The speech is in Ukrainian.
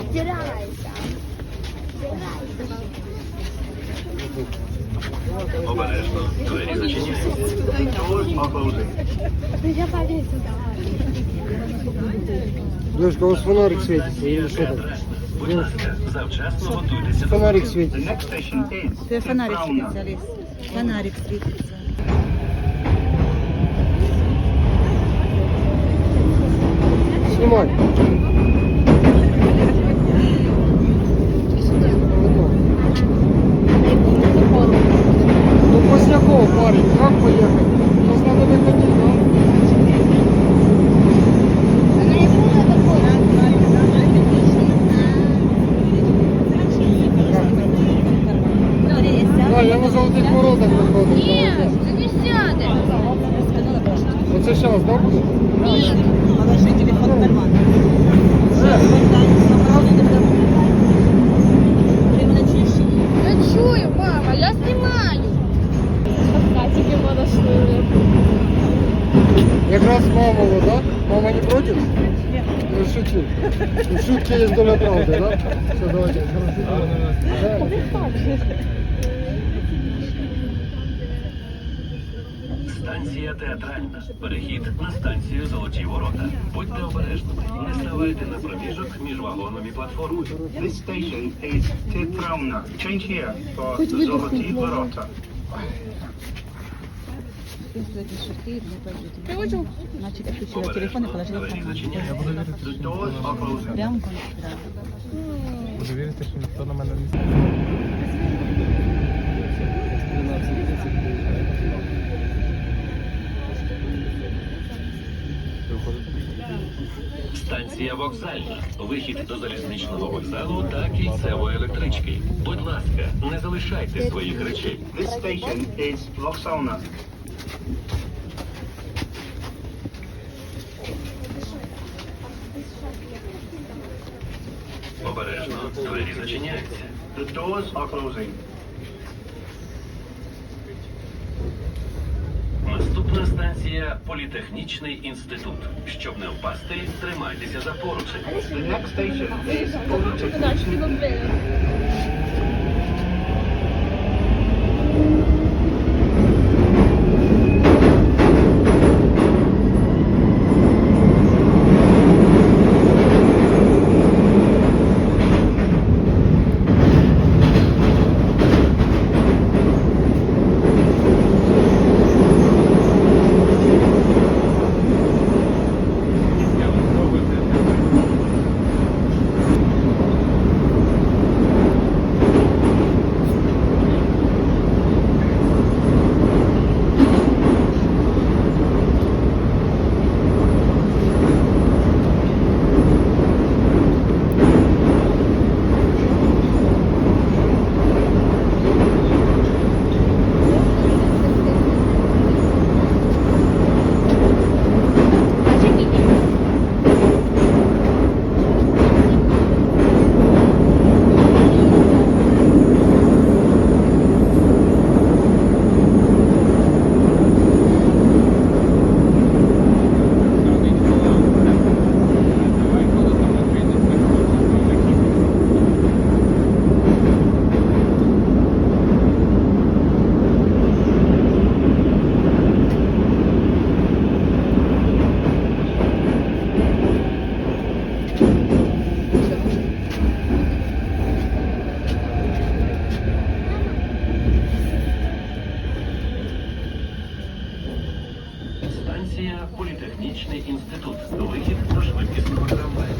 Отирайся. Обережно. Двері зачиняються. Ось папа уже. Я повесил, давай. Девушка, у вас фонарик светится, или что там? До Фонарик светится. Це фонарик светится, світиться, Ліс. Фонарик світиться. Снимай. На золотих воротах виходив. Нет, ты не сядешь. Оце зараз, да, буде? Положи телефон в карман. Ти? Я чую, мама, я снимаю. Катики подошли. Якраз мама, вот, да? Мама не против? Ну, шучу. В шутке есть доля правды, да? Все, давайте. Да. Станція театральна. Перехід на станцію Золоті Ворота. Будьте обережними. Не ставайте на проміжок між вагоном і платформою. This station is Tetrauna. Change here for Varota. Значит, я включила телефон и положила в карман. на мене не Станція вокзальна. Вихід до залізничного вокзалу та кільцевої електрички. Будь ласка, не залишайте своїх речей. This station is Vauxhall. Обережно. Двері зачиняються. The doors are closing. Станція політехнічний інститут. Щоб не впасти, тримайтеся за поручень. Станція політехнічний інститут. Вихід до швидкісного трамваю.